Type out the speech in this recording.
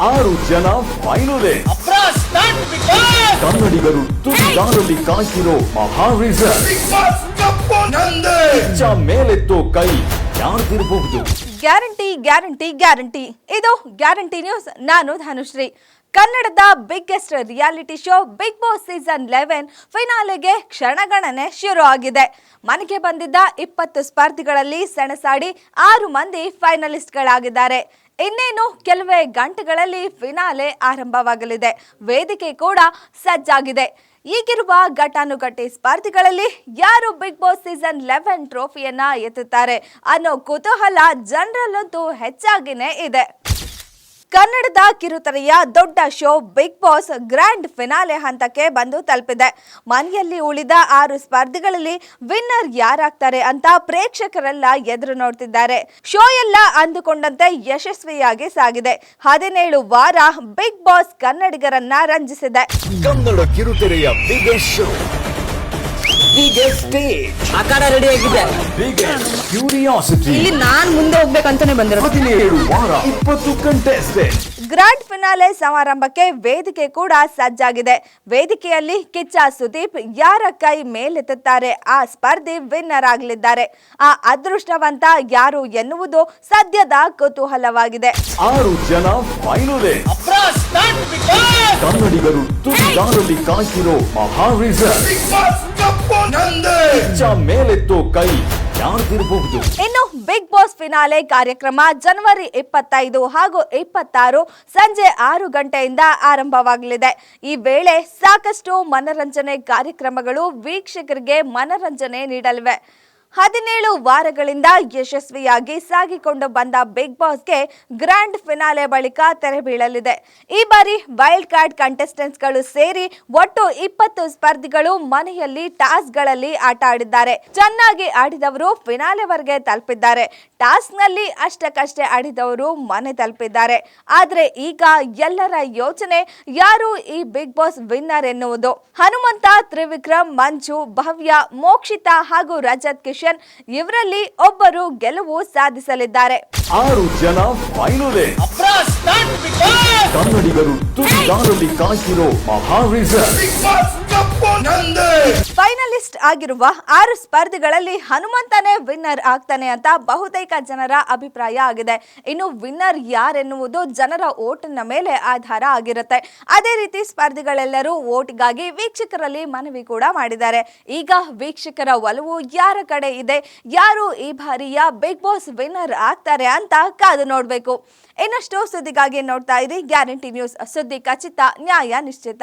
ಆರು ಜನ ಫೈನಲ್ ಕನ್ನಡಿಗರು ತುದಿಗಾರಲ್ಲಿ ಕಾಯ್ತಿರೋ ಮಹಾ ಮೇಲೆ ಮೇಲೆತ್ತೋ ಕೈ ಯಾರ್ದಿರಬಹುದು. Guarantee guarantee guarantee. ಇದು ಗ್ಯಾರಂಟಿ ನ್ಯೂಸ್. ನಾನು ಧನುಶ್ರೀ. ಕನ್ನಡದ biggest reality show big boss season eleven ಫಿನಾಲೆಗೆ ಕ್ಷಣಗಣನೆ ಶುರು ಆಗಿದೆ. ಮನೆಗೆ ಬಂದಿದ್ದ ಇಪ್ಪತ್ತು ಸ್ಪರ್ಧಿಗಳಲ್ಲಿ ಸೆಣಸಾಡಿ ಆರು ಮಂದಿ ಫೈನಲಿಸ್ಟ್ಗಳಾಗಿದ್ದಾರೆ ಇನ್ನೇನು, ಕೆಲವೇ ಗಂಟೆಗಳಲ್ಲಿ ಫಿನಾಲೆ ಆರಂಭವಾಗಲಿದೆ. ವೇದಿಕೆ ಕೂಡ ಸಜ್ಜಾಗಿದೆ. ಈಗಿರುವ ಘಟಾನುಘಟಿ ಸ್ಪರ್ಧಿಗಳಲ್ಲಿ ಯಾರು ಬಿಗ್ ಬಾಸ್ ಸೀಸನ್ ಲೆವೆನ್ ಟ್ರೋಫಿಯನ್ನ ಎತ್ತುತ್ತಾರೆ ಅನ್ನೋ ಕುತೂಹಲ ಜನರಲ್ಲಂತೂ ಹೆಚ್ಚಾಗಿನೇ ಇದೆ. ಕನ್ನಡದ ಕಿರುತೆರೆಯ ದೊಡ್ಡ show big boss grand finale ಹಂತಕ್ಕೆ ಬಂದು ತಲುಪಿದೆ. ಮನೆಯಲ್ಲಿ ಉಳಿದ ಆರು ಸ್ಪರ್ಧಿಗಳಲ್ಲಿ ವಿನ್ನರ್ ಯಾರಾಗ್ತಾರೆ ಅಂತ ಪ್ರೇಕ್ಷಕರೆಲ್ಲ ಎದುರು ನೋಡ್ತಿದ್ದಾರೆ. ಶೋ ಎಲ್ಲ ಅಂದುಕೊಂಡಂತೆ ಯಶಸ್ವಿಯಾಗಿ ಸಾಗಿದೆ. ಹದಿನೇಳು ವಾರ ಬಿಗ್ ಬಾಸ್ ಕನ್ನಡಿಗರನ್ನ ರಂಜಿಸಿದೆ. ಕನ್ನಡ ಕಿರುತೆರೆಯ ಬಿಗ್ ಶೋ ಬಿಗ್ಗೆಸ್ಟ್ ಸ್ಟೇಜ್ ಆಕಾರ ರೆಡಿ ಆಗಿದೆ ಹೀಗೆ ಕ್ಯೂರಿಯಾಸಿಟಿ ಇಲ್ಲಿ ನಾನ್ ಮುಂದೆ ಹೋಗ್ಬೇಕಂತಾನೆ ಬಂದಿರೋದು. ಹದಿನೇಳು ವಾರ ಇಪ್ಪತ್ತು ಕಂಟೆಸ್ಟೆಂಟ್ ಗ್ರ್ಯಾಂಡ್ ಫಿನಾಲೆ ಸಮಾರಂಭಕ್ಕೆ ವೇದಿಕೆ ಕೂಡ ಸಜ್ಜಾಗಿದೆ. ವೇದಿಕೆಯಲ್ಲಿ ಕಿಚ್ಚ ಸುದೀಪ್ ಯಾರ ಕೈ ಮೇಲೆತ್ತುತ್ತಾರೆ ಆ ಸ್ಪರ್ಧೆ ವಿನ್ನರ್ ಆಗಲಿದ್ದಾರೆ. ಆ ಅದೃಷ್ಟವಂತ ಯಾರು ಎನ್ನುವುದು ಸದ್ಯದ ಕುತೂಹಲವಾಗಿದೆ. ಆರು ಜನ ಫೈನಲ್ ಕನ್ನಡಿಗರು ತುದಿಗಾರಲ್ಲಿ ಮಹಾ ರಿಸರ್ವ್ ಮೇಲೆತ್ತೋ ಕೈ. ಇನ್ನು ಬಿಗ್ ಬಾಸ್ ಫಿನಾಲೆ ಕಾರ್ಯಕ್ರಮ ಜನವರಿ ಇಪ್ಪತ್ತೈದು ಹಾಗೂ ಇಪ್ಪತ್ತಾರು ಸಂಜೆ ಆರು ಗಂಟೆಯಿಂದ ಆರಂಭವಾಗಲಿದೆ. ಈ ವೇಳೆ ಸಾಕಷ್ಟು ಮನರಂಜನೆ ಕಾರ್ಯಕ್ರಮಗಳು ವೀಕ್ಷಕರಿಗೆ ಮನರಂಜನೆ ನೀಡಲಿವೆ. ಹದಿನೇಳು ವಾರಗಳಿಂದ ಯಶಸ್ವಿಯಾಗಿ ಸಾಗಿಕೊಂಡು ಬಂದ ಬಿಗ್ ಬಾಸ್ಗೆ ಗ್ರ್ಯಾಂಡ್ ಫಿನಾಲೆ ಬಳಿಕ ತೆರೆ ಬೀಳಲಿದೆ. ಈ ಬಾರಿ ವೈಲ್ಡ್ ಕಾರ್ಡ್ ಕಂಟೆಸ್ಟೆಂಟ್ಸ್ಗಳು ಸೇರಿ ಒಟ್ಟು ಇಪ್ಪತ್ತು ಸ್ಪರ್ಧಿಗಳು ಮನೆಯಲ್ಲಿ ಟಾಸ್ಗಳಲ್ಲಿ ಆಟ ಆಡಿದ್ದಾರೆ. ಚೆನ್ನಾಗಿ ಆಡಿದವರು ಫಿನಾಲೆವರೆಗೆ ತಲುಪಿದ್ದಾರೆ. ಟಾಸ್ಕ್ನಲ್ಲಿ ಅಷ್ಟಕ್ಕಷ್ಟೇ ಆಡಿದವರು ಮನೆ ತಲುಪಿದ್ದಾರೆ. ಆದರೆ ಈಗ ಎಲ್ಲರ ಯೋಚನೆ ಯಾರು ಈ ಬಿಗ್ ಬಾಸ್ ವಿನ್ನರ್ ಎನ್ನುವುದು? ಹನುಮಂತ, ತ್ರಿವಿಕ್ರಮ್, ಮಂಜು, ಭವ್ಯ, ಮೋಕ್ಷಿತಾ ಹಾಗೂ ರಜತ್ ಕಿಶನ್ ಇವರಲ್ಲಿ ಒಬ್ಬರು ಗೆಲುವು ಸಾಧಿಸಲಿದ್ದಾರೆ. ಆರು ಜನ ಫೈನಲ್ ಕನ್ನಡಿಗರು ತುದಿಗಾರಲ್ಲಿ ಕಾಯ್ತಿರೋ ಮಹಾ ರಿಸಲ್ಟ್ ಫೈನಲಿಸ್ಟ್ ಆಗಿರುವ ಆರು ಸ್ಪರ್ಧಿಗಳಲ್ಲಿ ಹನುಮಂತನೇ ವಿನ್ನರ್ ಆಗ್ತಾನೆ ಅಂತ ಬಹುತೇಕ ಜನರ ಅಭಿಪ್ರಾಯ ಆಗಿದೆ. ಇನ್ನು ವಿನ್ನರ್ ಯಾರೆನ್ನುವುದು ಜನರ ಓಟಿನ ಮೇಲೆ ಆಧಾರ ಆಗಿರುತ್ತೆ. ಅದೇ ರೀತಿ ಸ್ಪರ್ಧಿಗಳೆಲ್ಲರೂ ಓಟ್ಗಾಗಿ ವೀಕ್ಷಕರಲ್ಲಿ ಮನವಿ ಕೂಡ ಮಾಡಿದ್ದಾರೆ. ಈಗ ವೀಕ್ಷಕರ ಒಲವು ಯಾರ ಕಡೆ ಇದೆ? ಯಾರು ಈ ಬಾರಿಯ ಬಿಗ್ ಬಾಸ್ ವಿನ್ನರ್ ಆಗ್ತಾರೆ ಅಂತ ಕಾದು ನೋಡಬೇಕು. ಇನ್ನಷ್ಟು ಸುದ್ದಿಗಾಗಿ ನೋಡ್ತಾ ಇರಿ ಗ್ಯಾರಂಟಿ ನ್ಯೂಸ್ ಸುದ್ದಿ ಖಚಿತ ನ್ಯಾಯ ನಿಶ್ಚಿತ.